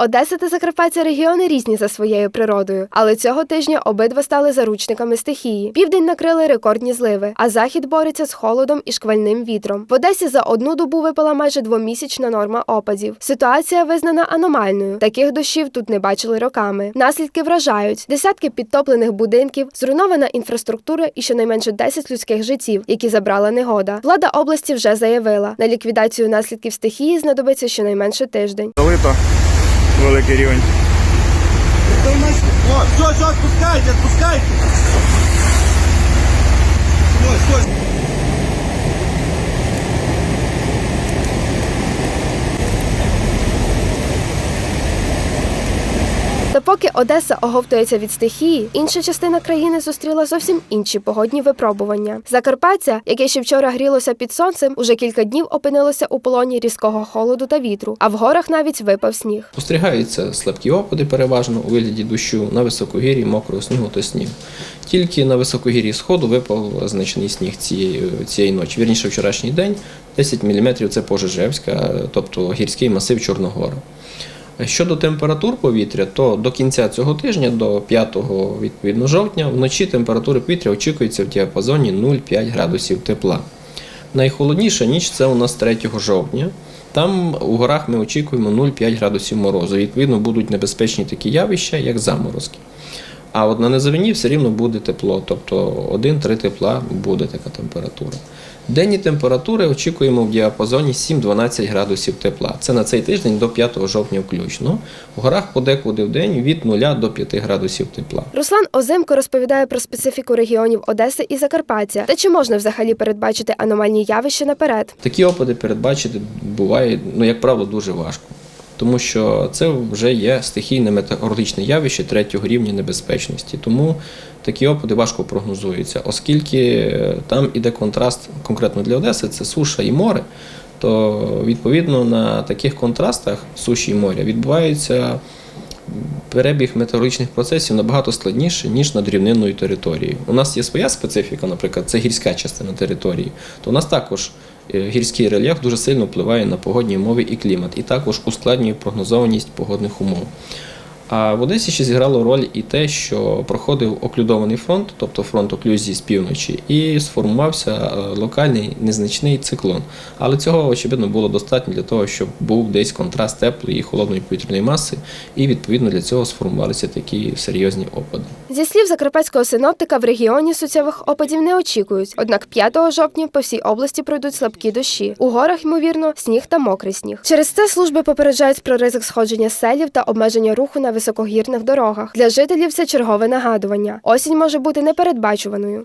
Одеса та Закарпаття регіони різні за своєю природою, але цього тижня обидва стали заручниками стихії. Південь накрили рекордні зливи, а захід бореться з холодом і шквальним вітром. В Одесі за одну добу випала майже двомісячна норма опадів. Ситуація визнана аномальною. Таких дощів тут не бачили роками. Наслідки вражають: десятки підтоплених будинків, зруйнована інфраструктура і щонайменше 10 людських життів, які забрала негода. Влада області вже заявила, на ліквідацію наслідків стихії знадобиться щонайменше тиждень. Залито великий рівень. Все, все, отпускайте, отпускайте. Та поки Одеса оговтується від стихії, інша частина країни зустріла зовсім інші погодні випробування. Закарпаття, яке ще вчора грілося під сонцем, уже кілька днів опинилося у полоні різкого холоду та вітру, а в горах навіть випав сніг. Спостерігаються слабкі опади, переважно у вигляді дощу на високогір'ї, мокрого снігу та снігу. Тільки на високогір'ї сходу випав значний сніг цієї, цієї ночі. Вірніше, вчорашній день 10 мм – це Пожежевська, тобто гірський масив Чорногора. Щодо температур повітря, то до кінця цього тижня, до 5 відповідно жовтня, вночі температури повітря очікується в діапазоні 0,5 градусів тепла. Найхолодніша ніч це у нас 3 жовтня. Там у горах ми очікуємо 0,5 градусів морозу. Відповідно, будуть небезпечні такі явища, як заморозки. А от на низовині все рівно буде тепло, тобто 1-3 тепла буде така температура. Денні температури очікуємо в діапазоні 7-12 градусів тепла. Це на цей тиждень до 5 жовтня включно. У горах подекуди в день від 0 до 5 градусів тепла. Руслан Озимко розповідає про специфіку регіонів Одеси і Закарпаття. Та чи можна взагалі передбачити аномальні явища наперед? Такі опади передбачити буває, ну, як правило, дуже важко. Тому що це вже є стихійне метеорологічне явище третього рівня небезпечності. Тому такі опади важко прогнозуються, оскільки е, там іде контраст конкретно для Одеси, це суша і море. То відповідно на таких контрастах суші і моря відбувається перебіг метеорологічних процесів набагато складніше, ніж над рівнинною територією. У нас є своя специфіка, наприклад, це гірська частина території, то у нас також гірський рельєф дуже сильно впливає на погодні умови і клімат, і також ускладнює прогнозованість погодних умов. А в Одесі ще зіграло роль і те, що проходив оклюдований фронт, тобто фронт оклюзії з півночі, і сформувався е, локальний незначний циклон. Але цього, очевидно, було достатньо для того, щоб був десь контраст теплої і холодної повітряної маси, і відповідно для цього сформувалися такі серйозні опади. Зі слів закарпатського синоптика, в регіоні суттєвих опадів не очікують. Однак 5 жовтня по всій області пройдуть слабкі дощі. У горах, ймовірно, сніг та мокрий сніг. Через це служби попереджають про ризик сходження селів та обмеження руху на високогірних дорогах. Для жителів це чергове нагадування. Осінь може бути непередбачуваною.